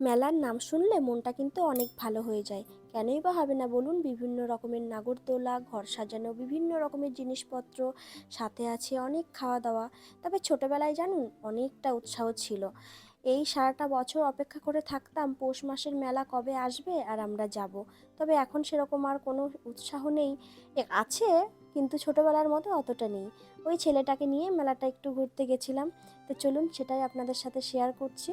মেলার নাম শুনলে মনটা কিন্তু অনেক ভালো হয়ে যায়। কেনই বা হবে না বলুন? বিভিন্ন রকমের নাগরদোলা, ঘর সাজানো, বিভিন্ন রকমের জিনিসপত্র, সাথে আছে অনেক খাওয়া দাওয়া তবে ছোটোবেলায় জানুন, অনেকটা উৎসাহ ছিল। এই সারাটা বছর অপেক্ষা করে থাকতাম পৌষ মাসের মেলা কবে আসবে আর আমরা যাব। তবে এখন সেরকম আর কোনো উৎসাহ নেই। আছে, কিন্তু ছোটোবেলার মতো অতটা নেই। ওই ছেলেটাকে নিয়ে মেলাটা একটু ঘুরতে গেছিলাম। তো চলুন সেটাই আপনাদের সাথে শেয়ার করছি।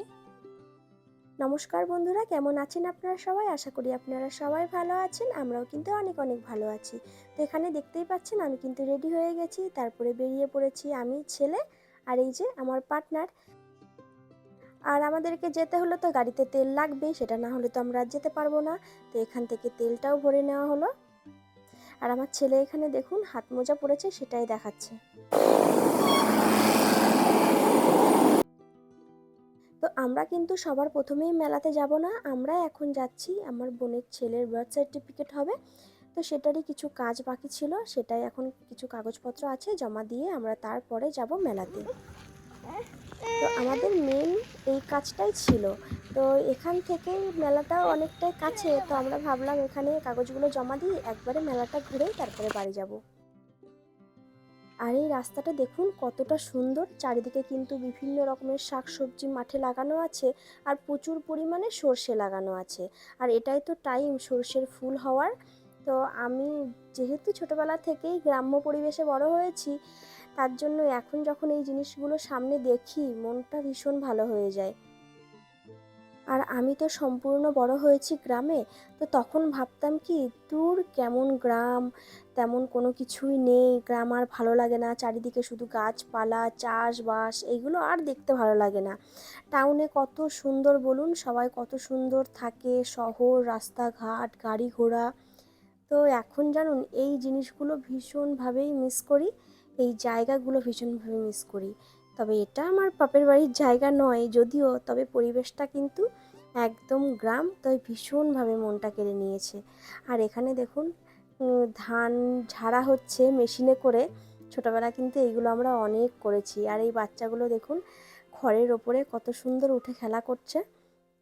নমস্কার বন্ধুরা, কেমন আছেন আপনারা সবাই? আশা করি আপনারা সবাই ভালো আছেন, আমরাও কিন্তু অনেক অনেক ভালো আছি। তো এখানে দেখতেই পাচ্ছেন, আমি কিন্তু রেডি হয়ে গেছি, তারপরে বেরিয়ে পড়েছি আমি, ছেলে আর এই যে আমার পার্টনার। আর আমাদেরকে যেতে হলে তো গাড়িতে তেল লাগবেই সেটা না হলে তো আমরা যেতে পারব না। তো এখান থেকে তেলটাও ভরে নেওয়া হলো। আর আমার ছেলে এখানে দেখুন, হাত মোজা পড়েছে সেটাই দেখাচ্ছে। তো আমরা কিন্তু সবার প্রথমেই মেলাতে যাব না, আমরা এখন যাচ্ছি, আমার বোনের ছেলের বার্থ সার্টিফিকেট হবে। তো সেটারই কিছু কাজ বাকি ছিল, সেটাই এখন কিছু কাগজপত্র আছে, জমা দিয়ে আমরা তারপরে যাব মেলাতে। তো আমাদের মেন এই কাজটাই ছিল। তো এখান থেকে মেলাটা অনেকটাই কাছে, তো আমরা ভাবলাম এখানে কাগজগুলো জমা দিয়ে একবারে মেলাটা ঘুরেই তারপরে বাড়ি যাব। আর এই রাস্তাটা দেখুন কতটা সুন্দর। চারিদিকে কিন্তু বিভিন্ন রকমের শাকসবজি মাঠে লাগানো আছে আর প্রচুর পরিমাণে সর্ষে লাগানো আছে। আর এটাই তো টাইম সর্ষের ফুল হওয়ার। তো আমি যেহেতু ছোটোবেলা থেকেই গ্রাম্য পরিবেশে বড় হয়েছি, তার জন্য এখন যখন এই জিনিসগুলো সামনে দেখি, মনটা ভীষণ ভালো হয়ে যায়। আর আমি তো সম্পূর্ণ বড় হয়েছি গ্রামে, তো তখন ভাবতাম কি, দূর কেমন গ্রাম, তেমন কোনো কিছুই নেই, গ্রাম আর ভালো লাগে না, চারিদিকে শুধু গাছপালা, চাষবাস এইগুলো আর দেখতে ভালো লাগে না। টাউনে কত সুন্দর বলুন, সবাই কত সুন্দর থাকে, শহর, রাস্তাঘাট, গাড়ি ঘোড়া। তো এখন জানুন, এই জিনিসগুলো ভীষণভাবেই মিস করি, এই জায়গাগুলো ভীষণভাবে মিস করি। তবে এটা আমার বাপের বাড়ির জায়গা নয়, যদিও, তবে পরিবেশটা কিন্তু একদম গ্রাম, তাই ভীষণভাবে মনটা কেড়ে নিয়েছে। আর এখানে দেখুন ধান ঝাড়া হচ্ছে মেশিনে করে। ছোটোবেলা কিন্তু এইগুলো আমরা অনেক করেছি। আর এই বাচ্চাগুলো দেখুন, খড়ের ওপরে কত সুন্দর উঠে খেলা করছে।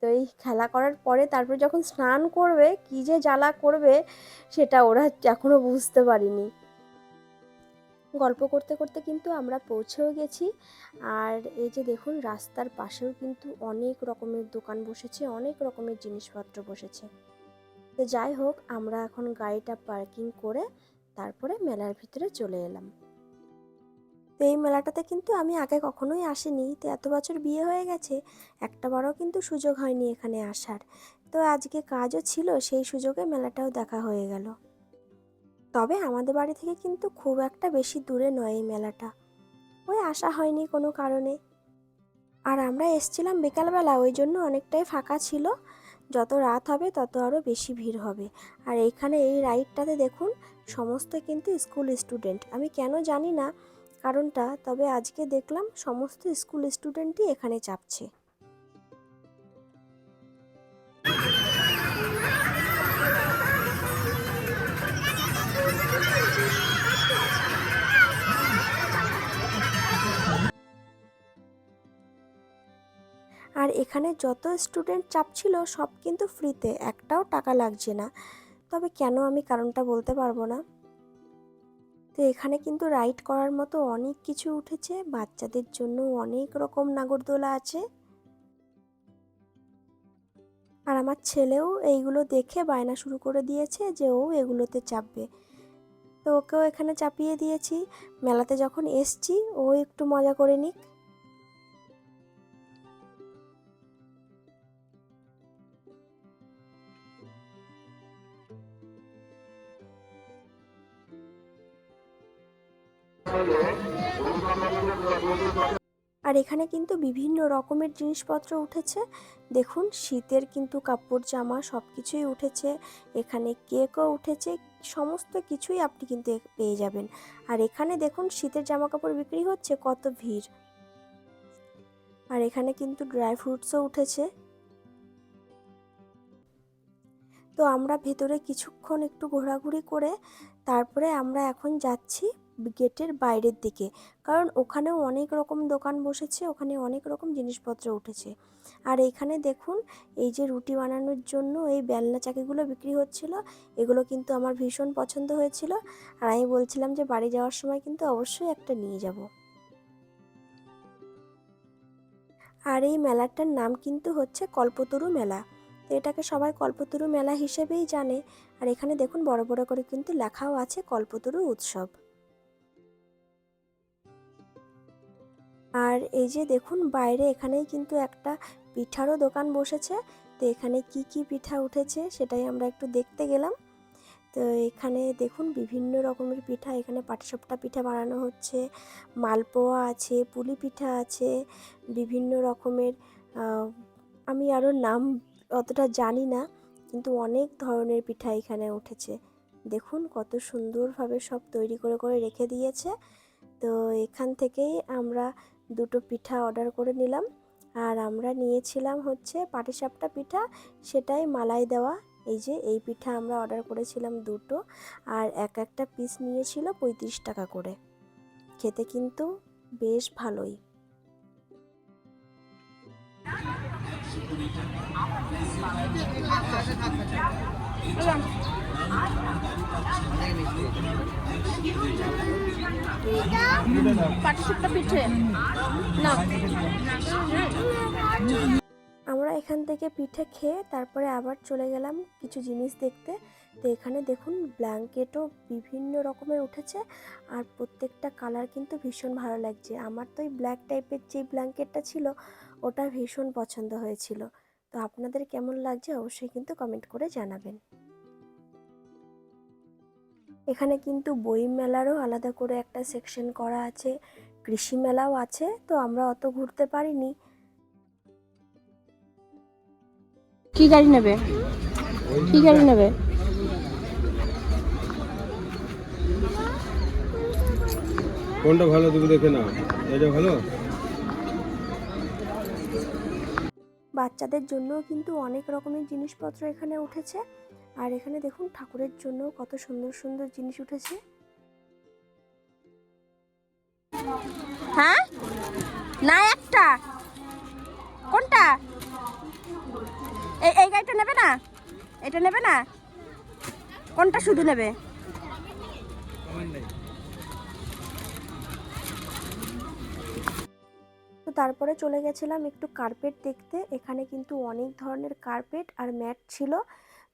তো এই খেলা করার পরে তারপরে যখন স্নান করবে, কী যে জ্বালা করবে, সেটা ওরা এখনও বুঝতে পারিনি। গল্প করতে করতে কিন্তু আমরা পৌঁছেও গেছি। আর এই যে দেখুন, রাস্তার পাশেও কিন্তু অনেক রকমের দোকান বসেছে, অনেক রকমের জিনিসপত্র বসেছে। তো যাই হোক, আমরা এখন গাড়িটা পার্কিং করে তারপরে মেলার ভিতরে চলে এলাম। তো এই মেলাটাতে কিন্তু আমি আগে কখনোই আসিনি। তো এত বছর বিয়ে হয়ে গেছে, একটা বারও কিন্তু সুযোগ হয়নি এখানে আসার। তো আজকে কাজও ছিল, সেই সুযোগে মেলাটাও দেখা হয়ে গেল। তবে আমাদের বাড়ি থেকে কিন্তু খুব একটা বেশি দূরে নয় এই মেলাটা। ওই আসা হয়নি কোনো কারণে। আর আমরা এসছিলাম বিকালবেলা, ওই জন্য অনেকটাই ফাঁকা ছিল। যত রাত হবে, তত আরও বেশি ভিড় হবে। আর এইখানে এই রাইডটাতে দেখুন, সমস্ত কিন্তু স্কুল স্টুডেন্ট। আমি কেন জানি না কারণটা, তবে আজকে দেখলাম সমস্ত স্কুল স্টুডেন্টই এখানে চাপছে। এখানে যত স্টুডেন্ট চাপছিল সব কিন্তু ফ্রিতে একটাও টাকা লাগছে না। তবে কেন আমি কারণটা বলতে পারব না? তো এখানে কিন্তু রাইড করার মতো অনেক কিছু উঠেছে। বাচ্চাদের জন্য অনেক রকম নাগরদোলা আছে। আর আমার ছেলেও এইগুলো দেখে বায়না শুরু করে দিয়েছে যে ও এগুলোতে চাপবে। তো ওকেও এখানে চাপিয়ে দিয়েছি। মেলাতে যখন এসছি, ও একটু মজা করে নিক। আর এখানে কিন্তু বিভিন্ন রকমের জিনিসপত্র উঠেছে। দেখুন, শীতের কিন্তু কাপড়, জামা সব কিছুই উঠেছে। এখানে কেকও উঠেছে, সমস্ত কিছুই আপনি কিন্তু পেয়ে যাবেন। আর এখানে দেখুন, শীতের জামা কাপড় বিক্রি হচ্ছে, কত ভিড়। আর এখানে কিন্তু ড্রাই ফ্রুটসও উঠেছে। তো আমরা ভেতরে কিছুক্ষণ একটু ঘোরাঘুরি করে, তারপরে আমরা এখন যাচ্ছি গেটের বাইরের দিকে। কারণ ওখানেও অনেক রকম দোকান বসেছে, ওখানে অনেক রকম জিনিসপত্র উঠেছে। আর এখানে দেখুন, এই যে রুটি বানানোর জন্য এই বেলনা চাকিগুলো বিক্রি হচ্ছিল, এগুলো কিন্তু আমার ভীষণ পছন্দ হয়েছিল। আর আমি বলছিলাম যে বাড়ি যাওয়ার সময় কিন্তু অবশ্যই একটা নিয়ে যাব। আর এই মেলাটার নাম কিন্তু হচ্ছে কল্পতরু মেলা। তো এটাকে সবাই কল্পতরু মেলা হিসেবেই জানে। আর এখানে দেখুন, বড় বড় করে কিন্তু লেখাও আছে কল্পতরু উৎসব। আর এই যে দেখুন, বাইরে এখানেই কিন্তু একটা পিঠারও দোকান বসেছে। তো এখানে কি কি পিঠা উঠেছে সেটাই আমরা একটু দেখতে গেলাম। তো এখানে দেখুন, বিভিন্ন রকমের পিঠা। এখানে পাটিসাপটা পিঠা বানানো হচ্ছে, মালপোয়া আছে, পুলি পিঠা আছে, বিভিন্ন রকমের আমি আরও নাম অতটা জানি না, কিন্তু অনেক ধরনের পিঠা এখানে উঠেছে। দেখুন, কত সুন্দরভাবে সব তৈরি করে করে রেখে দিয়েছে। তো এখান থেকেই আমরা দুটো পিঠা অর্ডার করে নিলাম। আর আমরা নিয়েছিলাম হচ্ছে পাটিসাপটা পিঠা, সেটাই মালাই দেওয়া। এই যে, এই পিঠা আমরা অর্ডার করেছিলাম দুটো। আর এক একটা পিস নিয়েছিল পঁয়ত্রিশ টাকা করে। খেতে কিন্তু বেশ ভালোই। পিঠে না আমরা এখান থেকে পিঠে খেয়ে তারপরে আবার চলে গেলাম কিছু জিনিস দেখতে। তো এখানে দেখুন, ব্ল্যাঙ্কেটও বিভিন্ন রকমের উঠেছে আর প্রত্যেকটা কালার কিন্তু ভীষণ ভালো লাগছে। আমার তো এই ব্ল্যাক টাইপের যে ব্ল্যাঙ্কেটটা ছিল, ওটা ভীষণ পছন্দ হয়েছিল। তো আপনাদের কেমন লাগছে অবশ্যই কিন্তু কমেন্ট করে জানাবেন। এখানে কিন্তু বই মেলারও আলাদা করে একটা সেকশন করা আছে। কৃষি মেলাও আছে তো আমরা অত ঘুরতে পারিনি। কি গাড়ি নেবে? কি গাড়ি নেবে? কোনটা ভালো তুমি দেখে নাও। এটা ভালো? বাচ্চাদের জন্য কিন্তু অনেক রকমের জিনিসপত্র এখানে উঠেছে। আর এখানে দেখুন ঠাকুরের জন্য কত সুন্দর সুন্দর জিনিস উঠেছে। হ্যাঁ? না, একটা। কোনটা? এই এই গাড়িটা নেবে না? এটা নেবে না? কোনটা শুধু নেবে? তো তারপরে চলে গেছিলাম একটু কার্পেট দেখতে। এখানে কিন্তু অনেক ধরনের কার্পেট আর ম্যাট ছিল।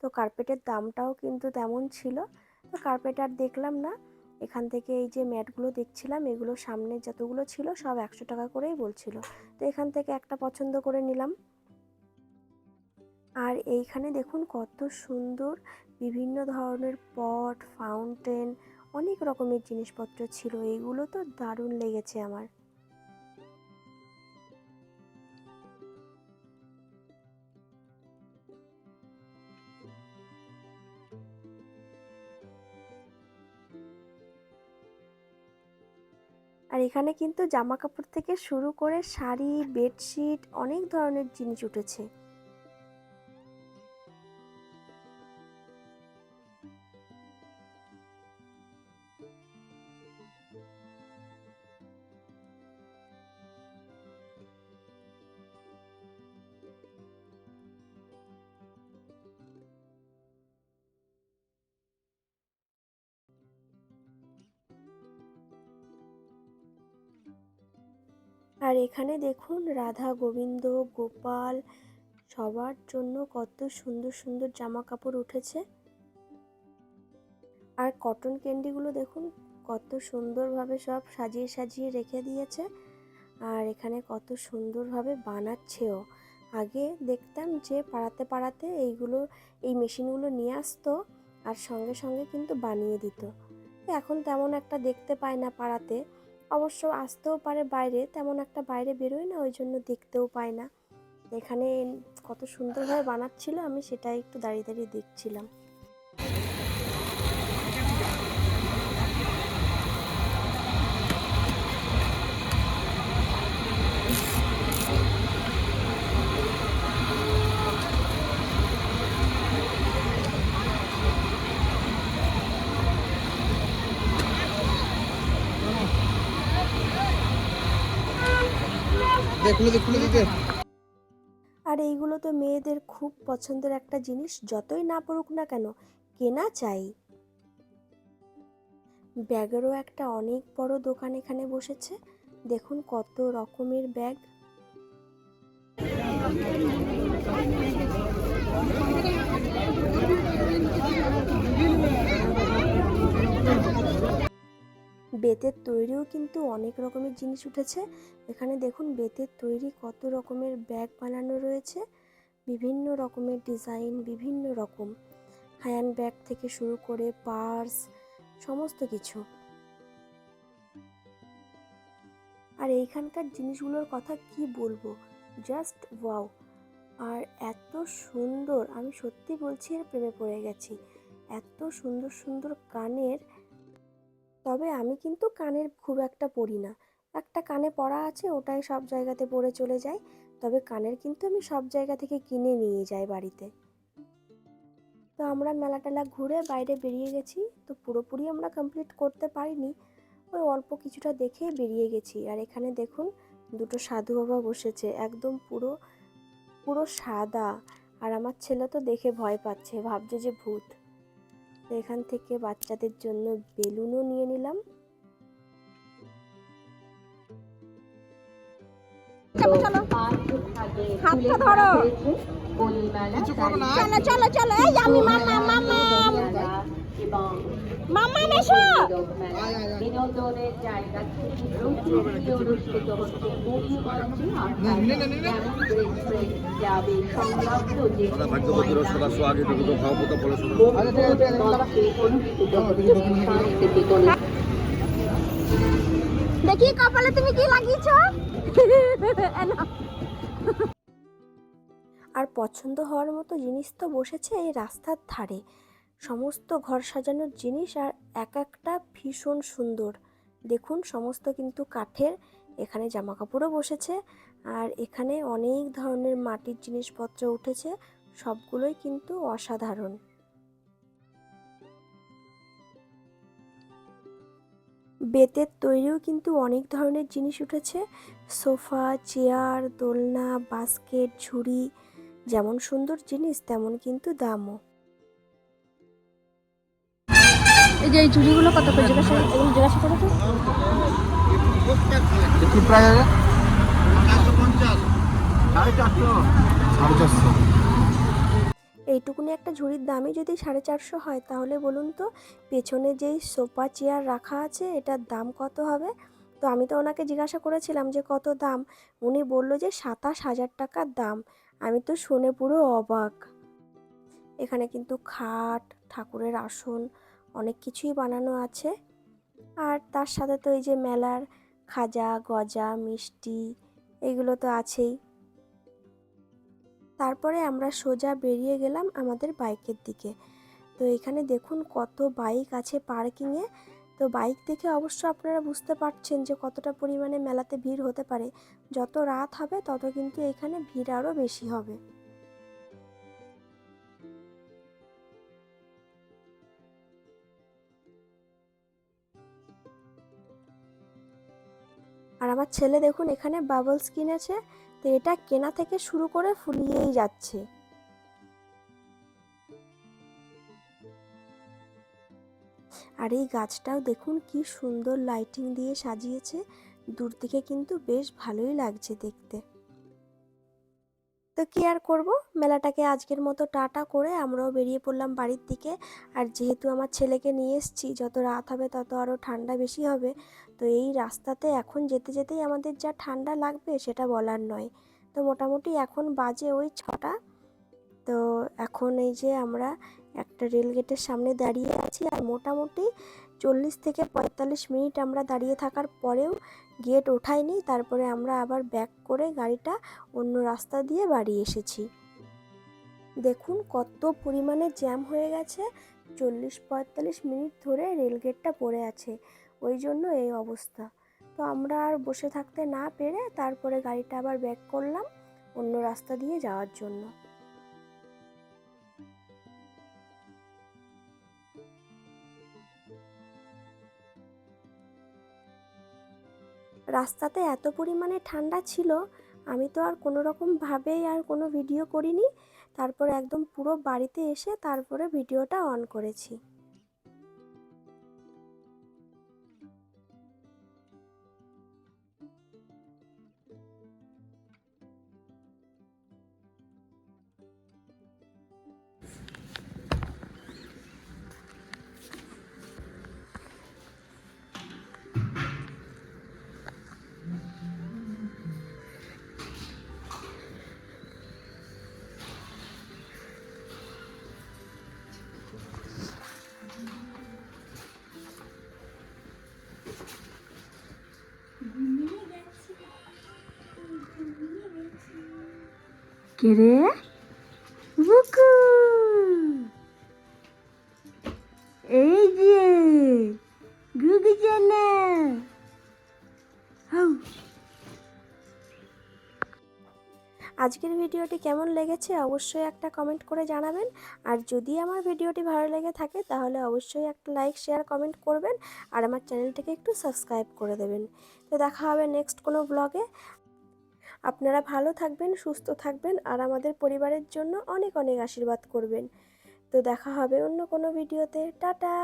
তো কার্পেটের দামটাও কিন্তু তেমন ছিল। তো কার্পেট আর দেখলাম না। এখান থেকে এই যে ম্যাটগুলো দেখছিলাম, এগুলো সামনে যতগুলো ছিল সব একশো টাকা করেই বলছিল। তো এখান থেকে একটা পছন্দ করে নিলাম। আর এইখানে দেখুন কত সুন্দর বিভিন্ন ধরনের পট ফাউন্টেন অনেক রকমের জিনিসপত্র ছিল। এইগুলো তো দারুণ লেগেছে আমার। আর এখানে কিন্তু জামা কাপড় থেকে শুরু করে শাড়ি বেডশিট অনেক ধরনের জিনিস উঠেছে। আর এখানে দেখুন রাধা, গোবিন্দ, গোপাল সবার জন্য কত সুন্দর সুন্দর জামা কাপড় উঠেছে। আর কটন ক্যান্ডিগুলো দেখুন কত সুন্দরভাবে সব সাজিয়ে সাজিয়ে রেখে দিয়েছে। আর এখানে কত সুন্দরভাবে বানাচ্ছেও। আগে দেখতাম যে পাড়াতে পাড়াতে এইগুলো, এই মেশিনগুলো নিয়ে আসতো আর সঙ্গে সঙ্গে কিন্তু বানিয়ে দিত। এখন তেমন একটা দেখতে পাই না পাড়াতে। অবশ্য আসতেও পারে বাইরে, তেমন একটা বাইরে বেরোয় না, ওই জন্য দেখতেও পায় না। এখানে কত সুন্দরভাবে বানাচ্ছিল, আমি সেটাই একটু দাঁড়িয়ে দাঁড়িয়ে দেখছিলাম। দিতে এইগুলো তো মেয়েদের খুব পছন্দের একটা জিনিস, যতই না পড়ুক না কেন, কেনা চাই। ব্যাগেরও একটা অনেক বড় দোকান এখানে বসেছে, দেখুন কত রকমের ব্যাগ। বেতের তৈরিও কিন্তু অনেক রকমের জিনিস উঠেছে। এখানে দেখুন বেতের তৈরি কত রকমের ব্যাগ বানানো রয়েছে, বিভিন্ন রকমের ডিজাইন, বিভিন্ন রকম। হ্যান্ড ব্যাগ থেকে শুরু করে পার্স, সমস্ত কিছু। আর এইখানকার জিনিসগুলোর কথা কি বলব? Just wow! আর এত সুন্দর, আমি সত্যি বলছি এর প্রেমে পড়ে গেছি। এত সুন্দর সুন্দর কানের তবে আমি কিন্তু কানের খুব একটা পরি না। একটা কানে পড়া আছে, ওটাই সব জায়গাতে পরে চলে যায়। তবে কানের কিন্তু আমি সব জায়গা থেকে কিনে নিয়ে যাই বাড়িতে। তো আমরা মেলা টেলা ঘুরে বাইরে বেরিয়ে গেছি। তো পুরোপুরি আমরা কমপ্লিট করতে পারিনি। ওই অল্প কিছুটা দেখে বেরিয়ে গেছি। আর এখানে দেখুন, দুটো সাধু বাবা বসেছে। একদম পুরো পুরো সাদা। আর আমার ছেলে তো দেখে ভয় পাচ্ছে। ভাবছে যে ভূত। এখান থেকে বাচ্চাদের জন্য বেলুনও নিয়ে নিলাম। হাতটা ধরো। চলো চলো চলো। এই আমি মামা মামা। মামা এসো বিনোদনের জায়গা অনুষ্ঠিত হচ্ছে দেখি কপালে তুমি কি লাগিয়েছো? আর পছন্দ হওয়ার মতো জিনিস তো বসেছে এই রাস্তার ধারে। সমস্ত ঘর সাজানোর জিনিস আর এক একটা ভীষণ সুন্দর। দেখুন, সমস্ত কিন্তু কাঠের, এখানে জামা কাপড়ও বসেছে আর এখানে অনেক ধরনের মাটির জিনিসপত্র উঠেছে। সবগুলোই কিন্তু অসাধারণ। বেতের তৈরিও কিন্তু অনেক ধরনের জিনিস উঠেছে। সোফা চেয়ার দোলনা বাস্কেট ঝুড়ি যেমন সুন্দর জিনিস তেমন কিন্তু দামও। এই যে এই চুড়িগুলো কত করে? জিজ্ঞাসা এগুলো জিজ্ঞাসা করো তো? কি প্রায় আছে সাড়ে চারশো। সাড়ে চারশো। এইটুকুনি একটা ঝুড়ির দামই যদি সাড়ে চারশো হয়, তাহলে বলুন তো পেছনে যেই সোফা চেয়ার রাখা আছে, এটার দাম কত হবে? তো আমি তো ওনাকে জিজ্ঞাসা করেছিলাম যে কত দাম? উনি বলল যে সাতাশ হাজার টাকার দাম। আমি তো শুনে পুরো অবাক। এখানে কিন্তু খাট, ঠাকুরের আসন, অনেক কিছুই বানানো আছে। আর তার সাথে তো এই যে মেলার খাজা, গজা, মিষ্টি, এগুলো তো আছেই। তারপরে আমরা সোজা বেরিয়ে গেলাম আমাদের বাইকের দিকে। তো এখানে দেখুন কত বাইক আছে পার্কিংয়ে তো বাইক দেখে অবশ্য আপনারা বুঝতে পারছেন যে কতটা পরিমাণে মেলাতে ভিড় হতে পারে। যত রাত হবে তত কিন্তু এখানে ভিড় আরও বেশি হবে। আর আমার ছেলে দেখুন এখানে বাবলস কিনেছে তো এটা কেনা থেকে শুরু করে ফুলিয়েই যাচ্ছে। আর এই গাছটাও দেখুন কি সুন্দর লাইটিং দিয়ে সাজিয়েছে। দূর থেকে কিন্তু বেশ ভালোই লাগছে দেখতে। তো কি আর করব? মেলাটাকে আজকের মতো টাটা করে আমরাও বেরিয়ে পড়লাম বাড়ির দিকে। আর যেহেতু আমার ছেলেকে নিয়ে এসেছি, যত রাত হবে তত আরও ঠান্ডা বেশি হবে। তো এই রাস্তাতে এখন যেতে যেতেই আমাদের যা ঠান্ডা লাগবে সেটা বলার নয়। তো মোটামুটি এখন বাজে ওই ছটা। তো এখন এই যে আমরা একটা রেল গেটের সামনে দাঁড়িয়ে আছি আর মোটামুটি চল্লিশ থেকে পঁয়তাল্লিশ মিনিট আমরা দাঁড়িয়ে থাকার পরেও গেট ওঠায়নি। তারপরে আমরা আবার ব্যাক করে গাড়িটা অন্য রাস্তা দিয়ে বাড়ি এসেছি। দেখুন কত পরিমাণে জ্যাম হয়ে গেছে। চল্লিশ পঁয়তাল্লিশ মিনিট ধরে রেলগেটটা পড়ে আছে। ওই জন্য এই অবস্থা। তো আমরা আর বসে থাকতে না পেরে তারপরে গাড়িটা আবার ব্যাক করলাম অন্য রাস্তা দিয়ে যাওয়ার জন্য। রাস্তাতে এত পরিমাণে ঠান্ডা ছিল, আমি তো আর কোনো রকমভাবেই আর কোনো ভিডিও করিনি। তারপর একদম পুরো বাড়িতে এসে তারপরে ভিডিওটা অন করেছি। কে রে বুকু এই যে গুগু আজকের ভিডিওটি কেমন লেগেছে অবশ্যই একটা কমেন্ট করে জানাবেন। আর যদি আমার ভিডিওটি ভালো লেগে থাকে তাহলে অবশ্যই একটা লাইক, শেয়ার, কমেন্ট করবেন। আর আমার চ্যানেলটিকে একটু সাবস্ক্রাইব করে দেবেন। তো দেখা হবে নেক্সট কোনো ব্লগে। আপনারা ভালো থাকবেন, সুস্থ থাকবেন আর আমাদের পরিবারের জন্য অনেক অনেক আশীর্বাদ করবেন। তো দেখা হবে অন্য কোনো ভিডিওতে। টাটা!